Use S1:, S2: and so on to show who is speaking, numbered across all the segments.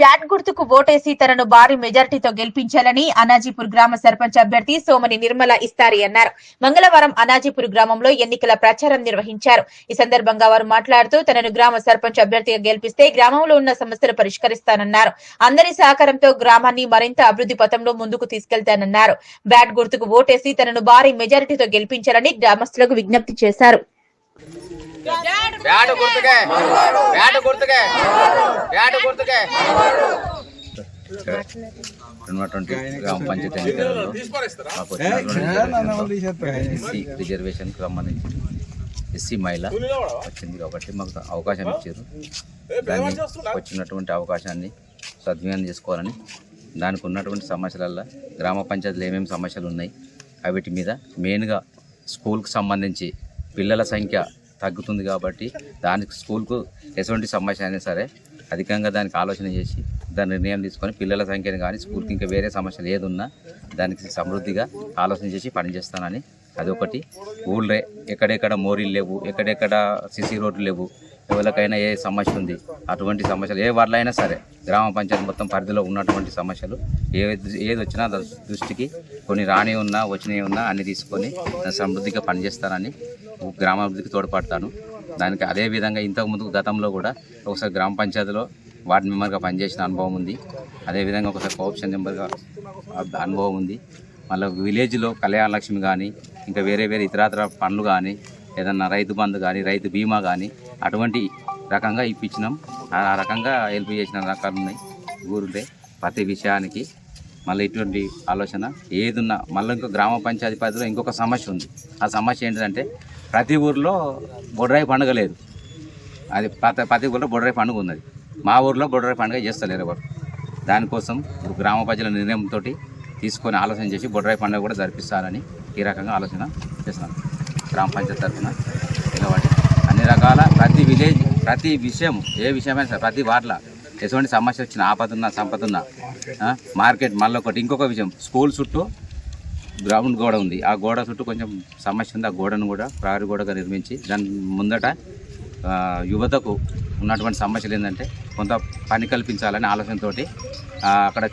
S1: Bat గుర్తుకు ఓటేసి తనను భారీ మెజార్టీతో గెలిపించాలని అనాజీపూర్ గ్రామ సర్పంచ్ అభ్యర్థి సోమని నిర్మల ఇస్తారి అన్నారు. మంగళవారం అనాజీపూర్ గ్రామంలో ఎన్నికల ప్రచారం నిర్వహించారు. ఈ సందర్భంగా వారు మాట్లాడుతూ తనను గ్రామ సర్పంచ్ అభ్యర్థిగా గెలిపిస్తే గ్రామంలో ఉన్న సమస్యలు పరిష్కరిస్తానన్నారు. అందరి సహకారంతో గ్రామాన్ని మరింత అభివృద్ధి పథంలో ముందుకు తీసుకెళ్తానన్నారు. బ్యాట్ గుర్తుకు ఓటేసి తనను భారీ మెజారిటీతో గెలిపించాలని గ్రామస్తులకు విజ్ఞప్తి చేశారు.
S2: బ్యాట్ గుర్తుకే. బ్యాట్ గుర్తుకే. బ్యాట్ గుర్తుకే.
S3: ఉన్నటువంటి గ్రామ పంచాయతీ ఎన్నికలలో మాకు వచ్చినటువంటి ఎస్సీ రిజర్వేషన్కి సంబంధించి ఎస్సీ మహిళ వచ్చింది కాబట్టి మాకు అవకాశం ఇచ్చారు. దాన్ని వచ్చినటువంటి అవకాశాన్ని సద్వినియోగం చేసుకోవాలని దానికి ఉన్నటువంటి సమస్యలల్లో గ్రామ పంచాయతీలో ఏమేమి సమస్యలు ఉన్నాయి? వాటి మీద మెయిన్గా స్కూల్కి సంబంధించి పిల్లల సంఖ్య తగ్గుతుంది కాబట్టి దానికి స్కూల్కు ఎటువంటి సమస్య అయినా సరే అధికంగా దానికి ఆలోచన చేసి దాని నిర్ణయం తీసుకొని పిల్లల సంఖ్యను కానీ స్కూల్కి ఇంకా వేరే సమస్యలు ఏదున్నా దానికి సమృద్ధిగా ఆలోచన చేసి పనిచేస్తానని అదొకటి. ఊళ్ళే ఎక్కడెక్కడ మోరీలు లేవు ఎక్కడెక్కడ సిసి రోడ్లు లేవు ఎవరికైనా ఏ సమస్య ఉంది అటువంటి సమస్యలు ఏ వాళ్ళ అయినా సరే గ్రామ పంచాయతీ మొత్తం పరిధిలో ఉన్నటువంటి సమస్యలు ఏ ఏది వచ్చినా దృష్టికి కొన్ని రాని ఉన్నా వచ్చినవి ఉన్నా అన్ని తీసుకొని సమృద్ధిగా పనిచేస్తానని గ్రామాభివృద్ధికి తోడ్పడతాను. దానికి అదే విధంగా ఇంతకు ముందు గతంలో కూడా ఒకసారి గ్రామ పంచాయతీలో వార్డు మెంబర్గా పనిచేసిన అనుభవం ఉంది. అదేవిధంగా ఒకసారి కోఆప్షన్ మెంబర్గా అనుభవం ఉంది. మళ్ళీ విలేజ్లో కళ్యాణ లక్ష్మి కానీ ఇంకా వేరే వేరే ఇతరాతర పనులు కానీ ఏదన్నా రైతు బంధు కానీ రైతు బీమా కానీ అటువంటి రకంగా ఇప్పించినాం. ఆ రకంగా హెల్ప్ చేసిన రకాలు ఉన్నాయి. ఊరుంటే ప్రతి విషయానికి మళ్ళీ ఇటువంటి ఆలోచన ఏదున్నా మళ్ళీ ఇంకో గ్రామ పంచాయతీ పరిధిలో ఇంకొక సమస్య ఉంది. ఆ సమస్య ఏంటంటే ప్రతి ఊర్లో బొడ్రాయి పండుగ లేదు. అది ప్రతి ప్రతి ఊర్లో బొడ్రాయి పండుగ ఉన్నది. మా ఊర్లో బొడ్రాయి పండుగ చేస్తలేరు ఎవరు. దానికోసం గ్రామ ప్రజల నిర్ణయంతో తీసుకొని ఆలోచన చేసి బొడ్రాయి పండుగ కూడా జరిపిస్తారని ఈ రకంగా ఆలోచన చేస్తున్నాను గ్రామ పంచాయతీ తరఫున నిలబడి అన్ని రకాల ప్రతి విలేజ్ ప్రతి విషయం ఏ విషయమైనా సరే ప్రతి వార్డులో ఎటువంటి సమస్య వచ్చిన ఆపదున్నా సంపదున్నా మార్కెట్ మళ్ళీ ఒకటి. ఇంకొక విషయం స్కూల్ చుట్టూ గ్రౌండ్ గోడ ఉంది. ఆ గోడ చుట్టూ కొంచెం సమస్య ఉంది. ఆ గోడను కూడా ప్రహరీ గోడగా నిర్మించి దాని ముందట యువతకు ఉన్నటువంటి సమస్యలు ఏంటంటే కొంత పని కల్పించాలని ఆలోచనతోటి అక్కడ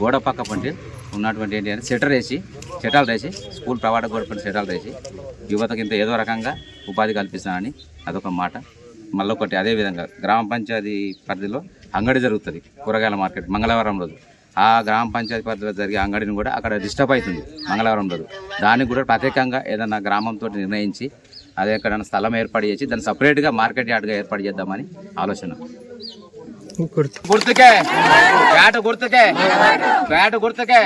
S3: గోడ పక్క పంటి ఉన్నటువంటి ఏంటి అంటే సెటర్ వేసి చెటాలు వేసి స్కూల్ ప్రవాడ గోడ పంటి సెటాలు వేసి యువతకి ఇంత ఏదో రకంగా ఉపాధి కల్పిస్తానని అదొక మాట. మళ్ళీ ఒకటి అదేవిధంగా గ్రామ పంచాయతీ పరిధిలో అంగడి జరుగుతుంది కూరగాయల మార్కెట్ మంగళవారం రోజు. ఆ గ్రామ పంచాయతీ పరిధిలో జరిగే అంగడిని కూడా అక్కడ డిస్టర్బ్ అవుతుంది మంగళవారం రోజు. దానికి కూడా ప్రత్యేకంగా ఏదన్నా గ్రామంతో నిర్ణయించి అదే ఎక్కడైనా స్థలం ఏర్పాటు చేసి దాన్ని సపరేట్గా మార్కెట్ యార్డ్గా ఏర్పాటు చేద్దామని ఆలోచన. గుర్తుకే. బ్యాట్ గుర్తుకే. బ్యాట్ గుర్తుకే.